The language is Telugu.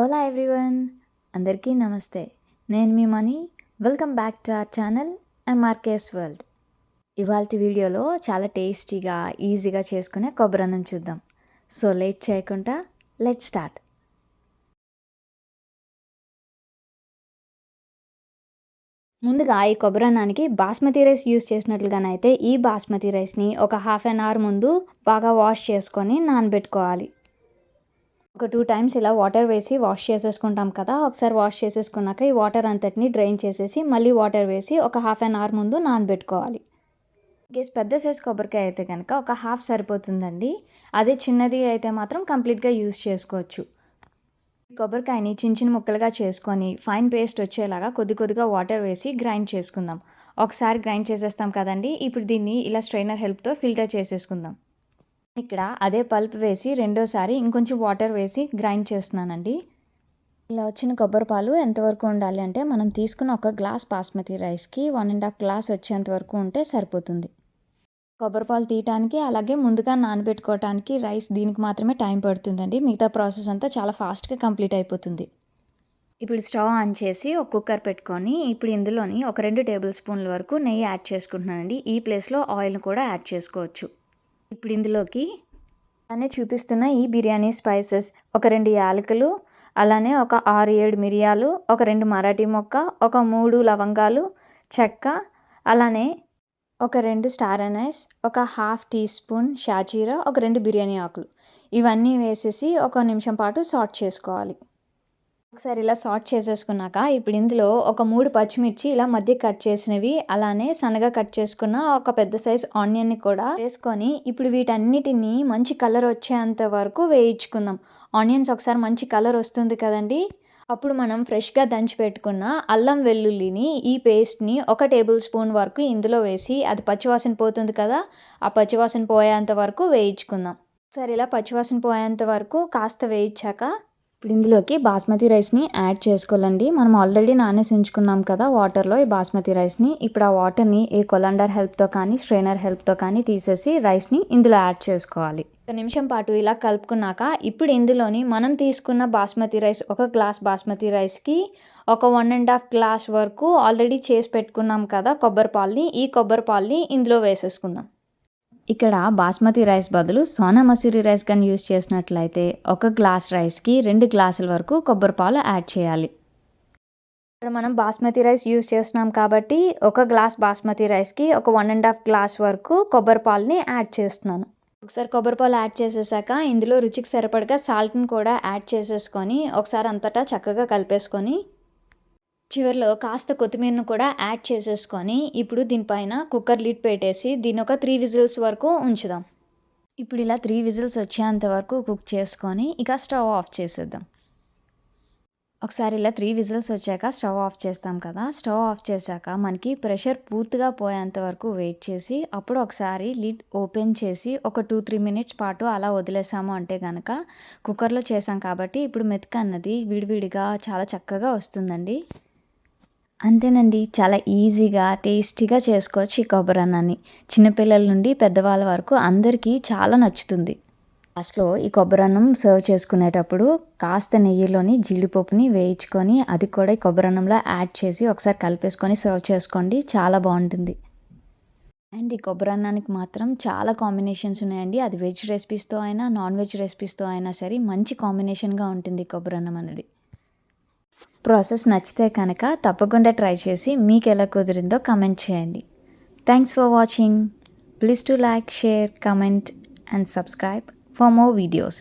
ఓలా ఎవ్రీవన్ అందరికీ నమస్తే. నేను మీ Mani. Welcome back to our channel M R K S world ఇవాళ వీడియోలో చాలా టేస్టీగా ఈజీగా చేసుకునే కొబ్బరి అన్నం చూద్దాం. సో లేట్ చేయకుండా లెట్ స్టార్ట్ ముందుగా ఈ కొబ్బరన్నానికి బాస్మతి రైస్ యూస్ చేసినట్లుగానైతే ఈ బాస్మతి రైస్ని ఒక హాఫ్ అన్ అవర్ ముందు బాగా వాష్ చేసుకొని నానబెట్టుకోవాలి. ఒక టూ టైమ్స్ ఇలా వాటర్ వేసి వాష్ చేసేసుకుంటాం కదా ఒకసారి వాష్ చేసేసుకున్నాక ఈ వాటర్ అంతటిని డ్రైన్ చేసేసి మళ్ళీ వాటర్ వేసి ఒక హాఫ్ అన్ అవర్ ముందు నానబెట్టుకోవాలి. గేస్ పెద్ద సైజ్ కొబ్బరికాయ అయితే కనుక ఒక హాఫ్ సరిపోతుందండి. అదే చిన్నది అయితే మాత్రం కంప్లీట్గా యూస్ చేసుకోవచ్చు. కొబ్బరికాయని చిన్న చిన్న ముక్కలుగా చేసుకొని ఫైన్ పేస్ట్ వచ్చేలాగా కొద్ది కొద్దిగా వాటర్ వేసి గ్రైండ్ చేసుకుందాం. ఒకసారి గ్రైండ్ చేసేస్తాం కదండి ఇప్పుడు దీన్ని ఇలా స్ట్రైనర్ హెల్ప్తో ఫిల్టర్ చేసేసుకుందాం. ఇక్కడ అదే పల్ప్ వేసి రెండోసారి ఇంకొంచెం వాటర్ వేసి గ్రైండ్ చేస్తున్నానండి. ఇలా వచ్చిన కొబ్బరి పాలు ఎంతవరకు ఉండాలి అంటే మనం తీసుకున్న ఒక గ్లాస్ బాస్మతి రైస్కి వన్ అండ్ హాఫ్ గ్లాస్ వచ్చేంత వరకు ఉంటే సరిపోతుంది. కొబ్బరి పాలు తీయటానికి అలాగే ముందుగా నానబెట్టుకోవటానికి రైస్ దీనికి మాత్రమే టైం పడుతుందండి. మిగతా ప్రాసెస్ అంతా చాలా ఫాస్ట్గా కంప్లీట్ అయిపోతుంది. ఇప్పుడు స్టవ్ ఆన్ చేసి ఒక కుక్కర్ పెట్టుకొని ఇప్పుడు ఇందులోని ఒక రెండు టేబుల్ స్పూన్ల వరకు నెయ్యి యాడ్ చేసుకుంటున్నానండి. ఈ ప్లేస్లో ఆయిల్ని కూడా యాడ్ చేసుకోవచ్చు. ఇప్పుడు ఇందులోకి అలానే చూపిస్తున్న ఈ బిర్యానీ స్పైసెస్. ఒక రెండు యాలకులు అలానే ఒక ఆరు ఏడు మిరియాలు ఒక రెండు మరాఠీ మొక్క ఒక మూడు లవంగాలు చెక్క అలానే ఒక రెండు స్టార్ అనైస్ ఒక హాఫ్ టీ స్పూన్ షాజీరా ఒక రెండు బిర్యానీ ఆకులు. ఇవన్నీ వేసేసి ఒక నిమిషం పాటు సాట్ చేసుకోవాలి. ఒకసారి ఇలా సార్ట్ చేసేసుకున్నాక ఇప్పుడు ఇందులో ఒక మూడు పచ్చిమిర్చి ఇలా మధ్య కట్ చేసినవి అలానే సన్నగా కట్ చేసుకున్న ఒక పెద్ద సైజ్ ఆనియన్ని కూడా వేసుకొని ఇప్పుడు వీటన్నిటిని మంచి కలర్ వచ్చేంత వరకు వేయించుకుందాం. ఆనియన్స్ ఒకసారి మంచి కలర్ వస్తుంది కదండి? అప్పుడు మనం ఫ్రెష్గా దంచి పెట్టుకున్న అల్లం వెల్లుల్లిని ఈ పేస్ట్ని ఒక టేబుల్ స్పూన్ వరకు ఇందులో వేసి అది పచ్చివాసన పోతుంది కదా ఆ పచ్చివాసన పోయేంత వరకు వేయించుకుందాం. సరే ఇలా పచ్చివాసన పోయేంత వరకు కాస్త వేయించాక ఇప్పుడు ఇందులోకి బాస్మతి రైస్ని యాడ్ చేసుకోవాలండి. మనం ఆల్రెడీ నానేసి ఉంచుకున్నాం కదా వాటర్లో ఈ బాస్మతి రైస్ని. ఇప్పుడు ఆ వాటర్ని ఈ కొలండర్ హెల్ప్తో కానీ స్ట్రైనర్ హెల్ప్తో కానీ తీసేసి రైస్ని ఇందులో యాడ్ చేసుకోవాలి. ఒక నిమిషం పాటు ఇలా కలుపుకున్నాక ఇప్పుడు ఇందులోని మనం తీసుకున్న బాస్మతి రైస్ ఒక గ్లాస్ బాస్మతి రైస్కి ఒక వన్ అండ్ హాఫ్ గ్లాస్ వరకు ఆల్రెడీ చేసి పెట్టుకున్నాం కదా కొబ్బరి పాల్ని. ఈ కొబ్బరి పాల్ని ఇందులో వేసేసుకుందాం. ఇక్కడ బాస్మతి రైస్ బదులు సోనా మసూరి రైస్ కానీ యూస్ చేసినట్లయితే ఒక గ్లాస్ రైస్కి రెండు గ్లాసుల వరకు కొబ్బరి పాలు యాడ్ చేయాలి. ఇక్కడ మనం బాస్మతి రైస్ యూస్ చేస్తున్నాం కాబట్టి ఒక గ్లాస్ బాస్మతి రైస్కి ఒక వన్ అండ్ హాఫ్ గ్లాస్ వరకు కొబ్బరి పాలని యాడ్ చేస్తున్నాను. ఒకసారి కొబ్బరి పాలు యాడ్ చేసేసాక ఇందులో రుచికి సరిపడగా సాల్ట్ని కూడా యాడ్ చేసేసుకొని ఒకసారి అంతటా చక్కగా కలిపేసుకొని చివరిలో కాస్త కొత్తిమీరను కూడా యాడ్ చేసేసుకొని ఇప్పుడు దీనిపైన కుక్కర్ లిడ్ పెట్టేసి దీని ఒక త్రీ విజిల్స్ వరకు ఉంచుదాం. ఇప్పుడు ఇలా త్రీ విజిల్స్ వచ్చేంత వరకు కుక్ చేసుకొని ఇక స్టవ్ ఆఫ్ చేసేద్దాం. ఒకసారి ఇలా త్రీ విజిల్స్ వచ్చాక స్టవ్ ఆఫ్ చేస్తాం కదా స్టవ్ ఆఫ్ చేశాక మనకి ప్రెషర్ పూర్తిగా పోయేంత వరకు వెయిట్ చేసి అప్పుడు ఒకసారి లిడ్ ఓపెన్ చేసి ఒక టూ త్రీ మినిట్స్ పాటు అలా వదిలేసాము అంటే కనుక కుక్కర్లో చేసాం కాబట్టి ఇప్పుడు మెతుక అన్నది విడివిడిగా చాలా చక్కగా వస్తుందండి. అంతేనండి. చాలా ఈజీగా టేస్టీగా చేసుకోవచ్చు ఈ కొబ్బరి అన్నాన్ని చిన్నపిల్లల నుండి పెద్దవాళ్ళ వరకు అందరికీ చాలా నచ్చుతుంది. లాస్ట్లో ఈ కొబ్బరి అన్నం సర్వ్ చేసుకునేటప్పుడు కాస్త నెయ్యిలోని జీడిపప్పుని వేయించుకొని అది కూడా ఈ కొబ్బరి అన్నంలో యాడ్ చేసి ఒకసారి కలిపేసుకొని సర్వ్ చేసుకోండి. చాలా బాగుంటుంది. అండ్ ఈ కొబ్బరి అన్నానికి మాత్రం చాలా కాంబినేషన్స్ ఉన్నాయండి. అది వెజ్ రెసిపీస్తో అయినా నాన్ వెజ్ రెసిపీస్తో అయినా సరే మంచి కాంబినేషన్గా ఉంటుంది కొబ్బరి అన్నం అనేది. ప్రాసెస్ నచ్చితే కనుక తప్పకుండా ట్రై చేసి మీకు ఎలా కుదిరిందో కమెంట్ చేయండి. Thanks for watching please to like share comment and subscribe for more videos